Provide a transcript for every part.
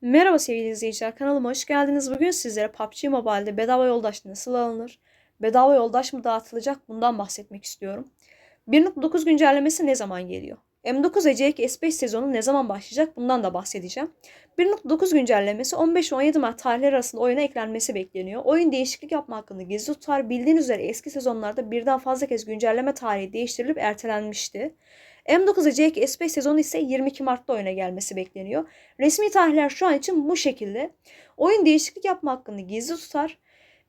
Merhaba sevgili izleyiciler, kanalıma hoş geldiniz. Bugün sizlere PUBG Mobile'de bedava yoldaş nasıl alınır, bedava yoldaş mı dağıtılacak bundan bahsetmek istiyorum. 1.9 güncellemesi ne zaman geliyor? M9 Ece'ye S5 sezonu ne zaman başlayacak bundan da bahsedeceğim. 1.9 güncellemesi 15 ve 17 Mart tarihleri arasında oyuna eklenmesi bekleniyor. Oyun değişiklik yapma hakkında gizli tutar. Bildiğiniz üzere eski sezonlarda birden fazla kez güncelleme tarihi değiştirilip ertelenmişti. M9 Ece'ye S5 sezonu ise 22 Mart'ta oyuna gelmesi bekleniyor. Resmi tarihler şu an için bu şekilde. Oyun değişiklik yapma hakkını gizli tutar.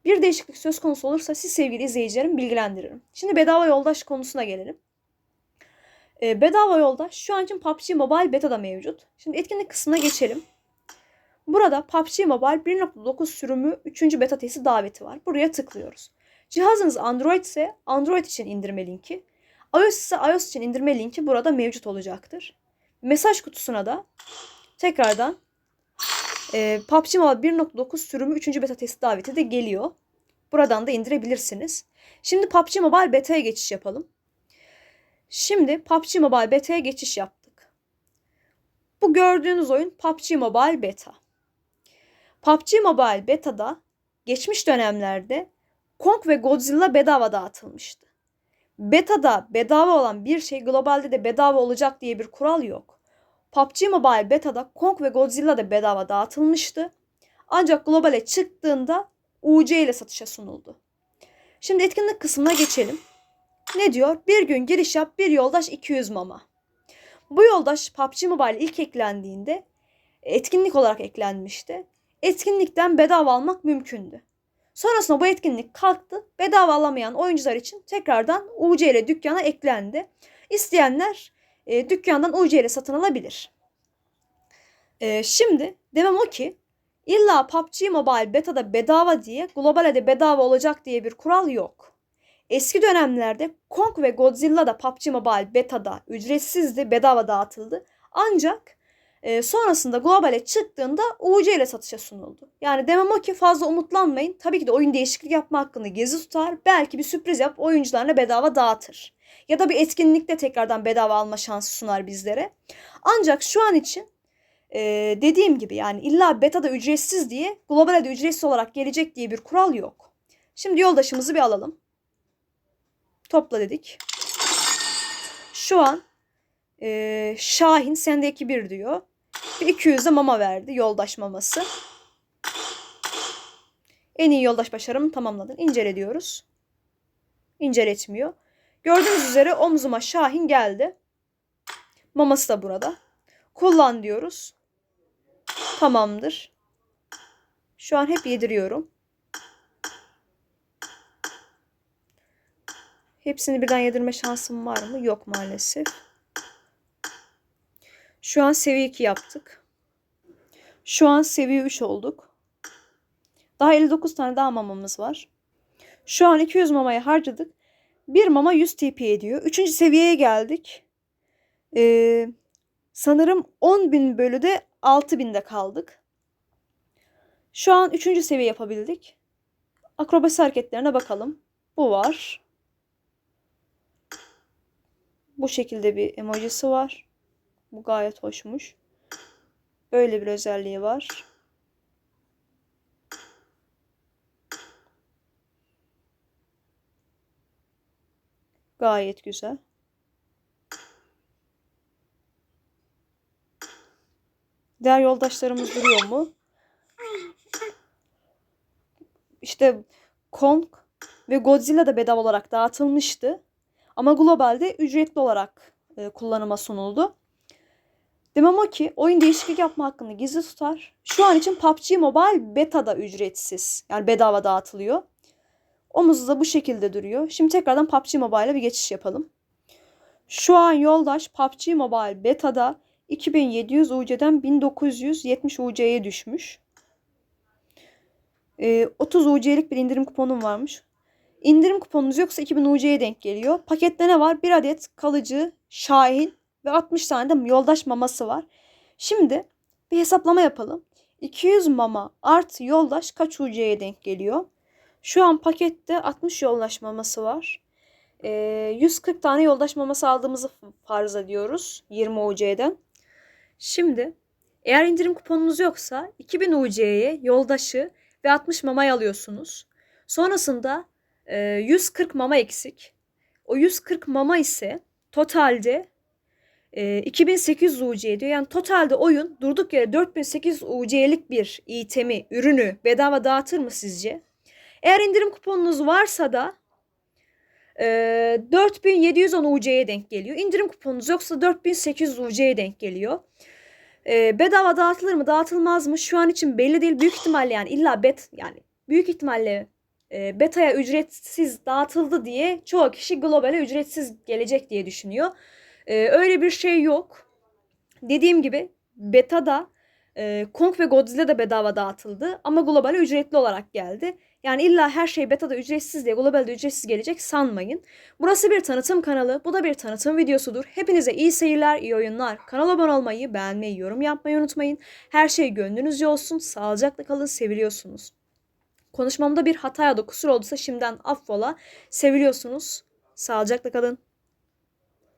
Bir değişiklik söz konusu olursa siz sevgili izleyicilerim bilgilendiririm. Şimdi bedava yoldaş konusuna gelelim. Ee, bedava yoldaş şu an için PUBG Mobile Beta'da mevcut. Şimdi etkinlik kısmına geçelim. Burada PUBG Mobile 1.9 sürümü 3. beta testi daveti var. Buraya tıklıyoruz. Cihazınız Android ise Android için indirme linki, iOS ise iOS için indirme linki burada mevcut olacaktır. Mesaj kutusuna da tekrardan e, PUBG Mobile 1.9 sürümü 3. beta testi daveti de geliyor. Buradan da indirebilirsiniz. Şimdi PUBG Mobile beta'ya geçiş yapalım. Şimdi PUBG Mobile beta'ya geçiş yaptık. Bu gördüğünüz oyun PUBG Mobile beta. PUBG Mobile beta'da geçmiş dönemlerde Kong ve Godzilla bedava dağıtılmıştı. Beta'da bedava olan bir şey globalde de bedava olacak diye bir kural yok. PUBG Mobile beta'da Kong ve Godzilla da bedava dağıtılmıştı. Ancak globale çıktığında UC ile satışa sunuldu. Şimdi etkinlik kısmına geçelim. Ne diyor? Bir gün giriş yap, bir yoldaş 200 mama. Bu yoldaş PUBG Mobile ilk eklendiğinde etkinlik olarak eklenmişti. Etkinlikten bedava almak mümkündü. Sonrasında bu etkinlik kalktı. Bedava alamayan oyuncular için tekrardan UC ile dükkana eklendi. İsteyenler e, dükkandan UC ile satın alabilir. E, şimdi demem o ki illa PUBG Mobile beta'da bedava diye globale de bedava olacak diye bir kural yok. Eski dönemlerde Kong ve Godzilla da PUBG Mobile beta'da ücretsizdi, bedava dağıtıldı. Ancak e, sonrasında globale çıktığında UC ile satışa sunuldu. Yani demem o ki fazla umutlanmayın. Tabii ki de oyun değişiklik yapma hakkını gezi tutar. Belki bir sürpriz yap oyuncularına bedava dağıtır. Ya da bir etkinlikte tekrardan bedava alma şansı sunar bizlere. Ancak şu an için e, dediğim gibi yani illa beta'da ücretsiz diye globale de ücretsiz olarak gelecek diye bir kural yok. Şimdi yoldaşımızı bir alalım. Topla dedik. Şu an e, Şahin sendeki bir diyor. Bir 200 de mama verdi. Yoldaş maması. En iyi yoldaş başarımı tamamladın. İncele diyoruz. İnceletmiyor. Gördüğünüz üzere omzuma Şahin geldi. Maması da burada. Kullan diyoruz. Tamamdır. Şu an hep yediriyorum. Hepsini birden yedirme şansım var mı? Yok maalesef. Şu an seviye 2 yaptık. Şu an seviye 3 olduk. Daha 59 tane daha mamamız var. Şu an 200 mamayı harcadık. Bir mama 100 TP ediyor. Üçüncü seviyeye geldik. Ee, sanırım 10.000 bölü de 6.000'de kaldık. Şu an üçüncü seviye yapabildik. Akrobasi hareketlerine bakalım. Bu var. Bu şekilde bir emojisi var. Bu gayet hoşmuş. Böyle bir özelliği var. Gayet güzel. Diğer yoldaşlarımız duruyor mu? İşte Kong ve Godzilla da bedava olarak dağıtılmıştı. Ama globalde ücretli olarak e, kullanıma sunuldu. Demem o ki oyun değişiklik yapma hakkını gizli tutar. Şu an için PUBG Mobile beta'da ücretsiz. Yani bedava dağıtılıyor. Omuzu da bu şekilde duruyor. Şimdi tekrardan PUBG Mobile'a bir geçiş yapalım. Şu an yoldaş PUBG Mobile beta'da 2700 UC'den 1970 UC'ye düşmüş. Ee, 30 UC'lik bir indirim kuponum varmış. İndirim kuponunuz yoksa 2000 UC'ye denk geliyor. Pakette ne var? Bir adet kalıcı Şahin ve 60 tane de yoldaş maması var. Şimdi bir hesaplama yapalım. 200 mama artı yoldaş kaç UC'ye denk geliyor? Şu an pakette 60 yoldaş maması var. Ee, 140 tane yoldaş maması aldığımızı farz ediyoruz 20 UC'den. Şimdi Eğer indirim kuponunuz yoksa 2000 UC'ye yoldaşı ve 60 mamay alıyorsunuz. Sonrasında e, 140 mama eksik. O 140 mama ise totalde e, 2800 UC ediyor. Yani totalde oyun durduk yere 4800 UC'lik bir itemi, ürünü bedava dağıtır mı sizce? Eğer indirim kuponunuz varsa da e, 4710 UC'ye denk geliyor. İndirim kuponunuz yoksa 4800 UC'ye denk geliyor. E, bedava dağıtılır mı dağıtılmaz mı şu an için belli değil. Büyük ihtimalle yani illa bet yani büyük ihtimalle e, beta'ya ücretsiz dağıtıldı diye çoğu kişi globale ücretsiz gelecek diye düşünüyor. E, öyle bir şey yok. Dediğim gibi beta'da e, Kong ve Godzilla da bedava dağıtıldı ama globale ücretli olarak geldi. Yani illa her şey beta'da ücretsiz diye globalde ücretsiz gelecek sanmayın. Burası bir tanıtım kanalı. Bu da bir tanıtım videosudur. Hepinize iyi seyirler, iyi oyunlar. Kanala abone olmayı, beğenmeyi, yorum yapmayı unutmayın. Her şey gönlünüzce olsun. Sağlıcakla kalın, seviliyorsunuz. Konuşmamda bir hata ya da kusur olduysa şimdiden affola. Seviliyorsunuz. Sağlıcakla kalın.